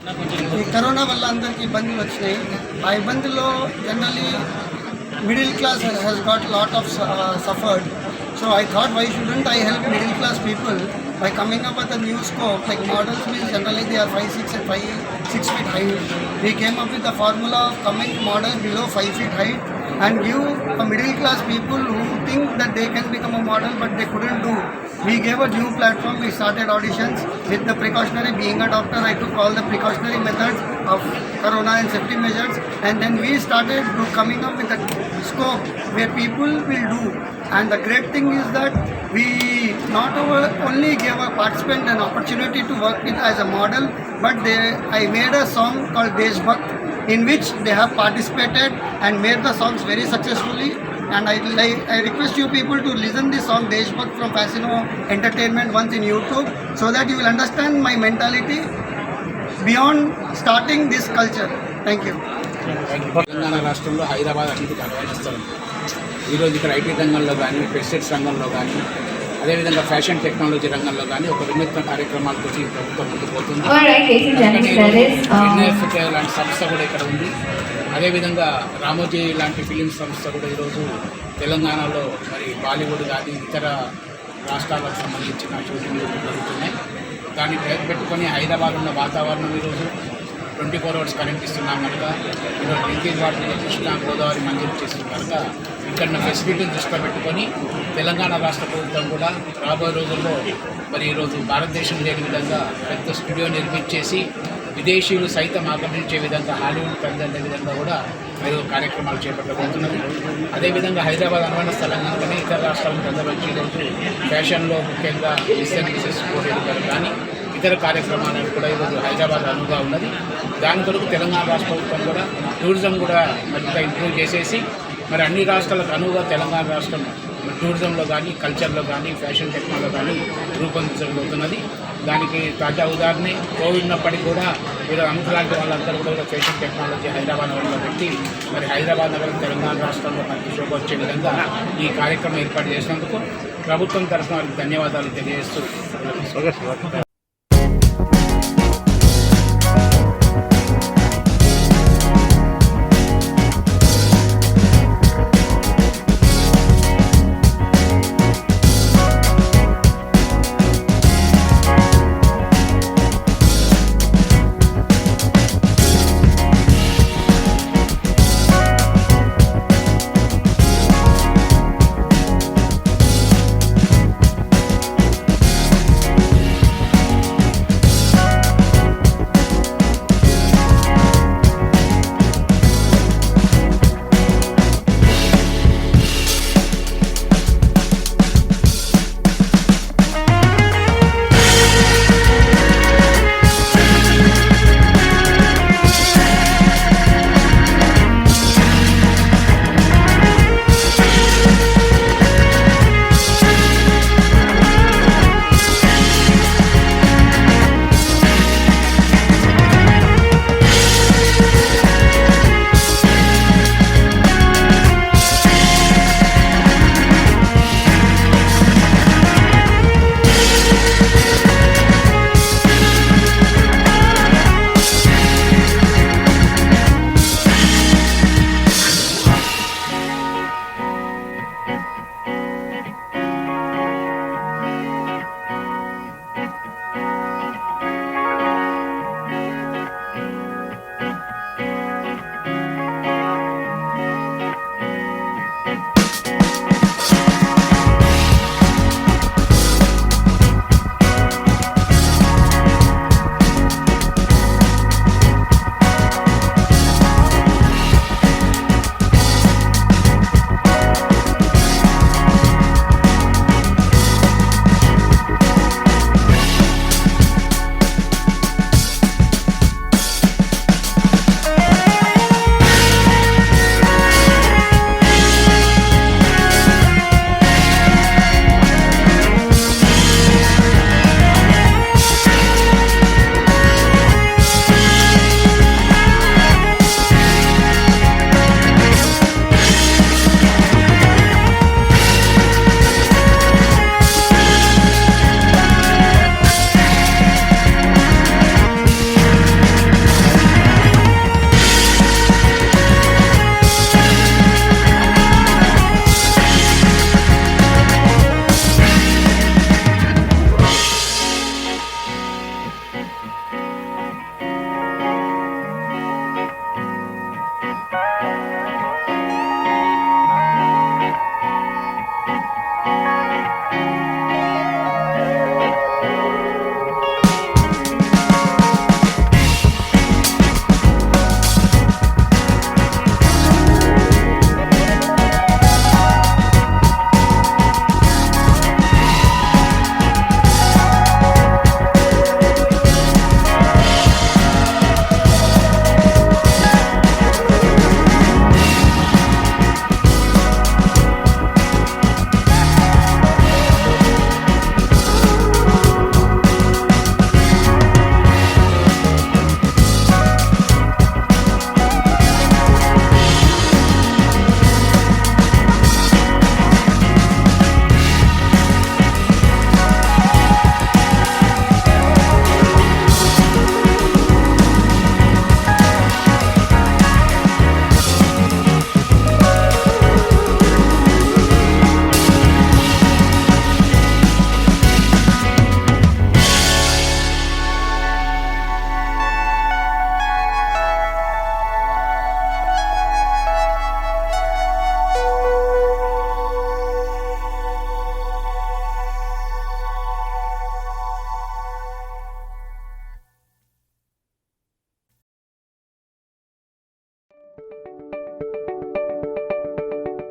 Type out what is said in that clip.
ఈ కరోనా వల్ల అందరికీ ఇబ్బందులు వచ్చినాయి. ఆ ఇబ్బందుల్లో generally middle class has got lot of suffered so I thought why shouldn't I help middle class people by coming up with new scope like models means generally they are five six and five six feet height we came up with the formula of coming model below five feet height and give a middle class people who think that they can become a model but they couldn't do. We gave a new platform, we started auditions with the precautionary, being a doctor, I took all the precautionary methods of corona and safety measures and then we started coming up with a scope where people will do. And the great thing is that we not only gave a participant an opportunity to work with as a model, but they, I made a song called Deshbhakt in which they have participated and made the songs very successfully. And I, like, I request you people to listen the song Deshbhakt from Fasino Entertainment once in YouTube so that you will understand my mentality beyond starting this culture. Thank you. Telangana రాష్ట్రంలో హైదరాబాద్ అన్నిటికీ అనువైన స్థలం ఈరోజు ఇక్కడ IT రంగంలో కానీ pesticides రంగంలో కానీ అదేవిధంగా ఫ్యాషన్ టెక్నాలజీ రంగంలో కానీ ఒక వినూత్న కార్యక్రమాలకు వచ్చి ఈ ప్రభుత్వం ముందుకు పోతుంది. ఎన్ఎఫ్కే లాంటి సంస్థ కూడా ఇక్కడ ఉంది. అదేవిధంగా రామోజీ లాంటి ఫిలిం సంస్థ కూడా ఈరోజు తెలంగాణలో మరి బాలీవుడ్ కానీ ఇతర రాష్ట్రాలకు సంబంధించిన షూటింగ్లు జరుగుతున్నాయి. దాన్ని పెట్టుకొని హైదరాబాద్ ఉన్న వాతావరణం ఈరోజు ట్వంటీ ఫోర్ అవర్స్ కరెంట్ ఇస్తున్నాం కనుక ఈరోజు డ్రింకింగ్ వాటర్ కృష్ణా గోదావరి మంజూరు చేస్తుంది కనుక ఇక్కడ ఫెసిలిటీని దృష్టిలో పెట్టుకొని తెలంగాణ రాష్ట్ర ప్రభుత్వం కూడా రాబోయే రోజుల్లో మరి ఈరోజు భారతదేశం లేని విధంగా పెద్ద స్టూడియో నిర్మించేసి విదేశీయులు సైతం ఆకర్షించే విధంగా హాలీవుడ్ ప్రజలే విధంగా కూడా మీరు కార్యక్రమాలు చేపట్టబోతున్నది అదేవిధంగా హైదరాబాద్ అనువైన స్థలం కనుకనే ఇతర రాష్ట్రాలకు ప్రజలు వచ్చి ఈరోజు ఫ్యాషన్లో ముఖ్యంగా డిజైన్ మిసెస్ పోటీలు కానీ ఇతర కార్యక్రమాలను కూడా ఈరోజు హైదరాబాద్ అనువుగా ఉన్నది. దాని కొరకు తెలంగాణ రాష్ట్ర ప్రభుత్వం కూడా టూరిజం కూడా మరింత ఇంప్రూవ్ చేసేసి మరి అన్ని రాష్ట్రాలకు అనువుగా తెలంగాణ రాష్ట్రం టూరిజంలో కానీ కల్చర్లో కానీ ఫ్యాషన్ టెక్నాలో కానీ రూపొందించబోతున్నది దానికి తాజా ఉదాహరణ కోవిడ్ ఉన్నప్పటికీ కూడా వీరు అమిత వాళ్ళందరూ కూడా ఫ్యాషన్ టెక్నాలజీ హైదరాబాద్ నగరంలో పెట్టి మరి హైదరాబాద్ నగరం తెలంగాణ రాష్ట్రంలో మనకి శోభ వచ్చే విధంగా ఈ కార్యక్రమం ఏర్పాటు చేసినందుకు ప్రభుత్వం తరఫున వారికి ధన్యవాదాలు తెలియజేస్తూ